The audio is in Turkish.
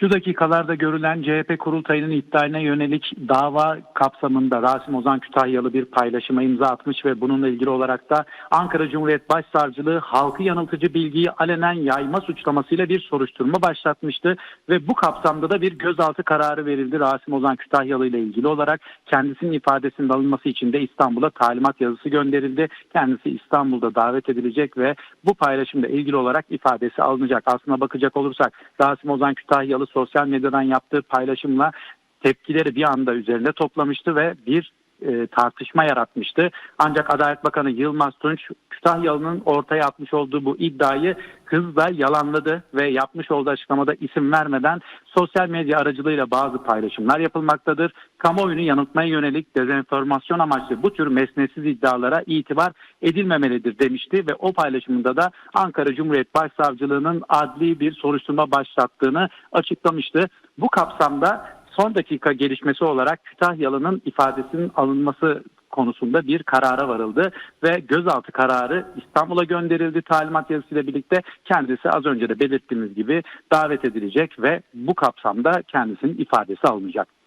Şu dakikalarda görülen CHP kurultayının iptaline yönelik dava kapsamında Rasim Ozan Kütahyalı bir paylaşıma imza atmış ve bununla ilgili olarak da Ankara Cumhuriyet Başsavcılığı halkı yanıltıcı bilgiyi alenen yayma suçlamasıyla bir soruşturma başlatmıştı ve bu kapsamda da bir gözaltı kararı verildi Rasim Ozan Kütahyalı ile ilgili olarak kendisinin ifadesinin alınması için de İstanbul'a talimat yazısı gönderildi. Kendisi İstanbul'da davet edilecek ve bu paylaşımla ilgili olarak ifadesi alınacak. Aslına bakacak olursak Rasim Ozan Kütahyalı sosyal medyadan yaptığı paylaşımla tepkileri bir anda üzerinde toplamıştı ve bir e, tartışma yaratmıştı. Ancak Adalet Bakanı Yılmaz Tunç Kütahyalı'nın ortaya atmış olduğu bu iddiayı hızla yalanladı ve yapmış olduğu açıklamada isim vermeden sosyal medya aracılığıyla bazı paylaşımlar yapılmaktadır. Kamuoyunu yanıltmaya yönelik dezenformasyon amaçlı bu tür mesnetsiz iddialara itibar edilmemelidir demişti ve o paylaşımında da Ankara Cumhuriyet Başsavcılığı'nın adli bir soruşturma başlattığını açıklamıştı. Bu kapsamda son dakika gelişmesi olarak Kütahyalı'nın ifadesinin alınması konusunda bir karara varıldı ve gözaltı kararı İstanbul'a gönderildi talimat yazısıyla birlikte kendisi az önce de belirttiğimiz gibi davet edilecek ve bu kapsamda kendisinin ifadesi alınacak.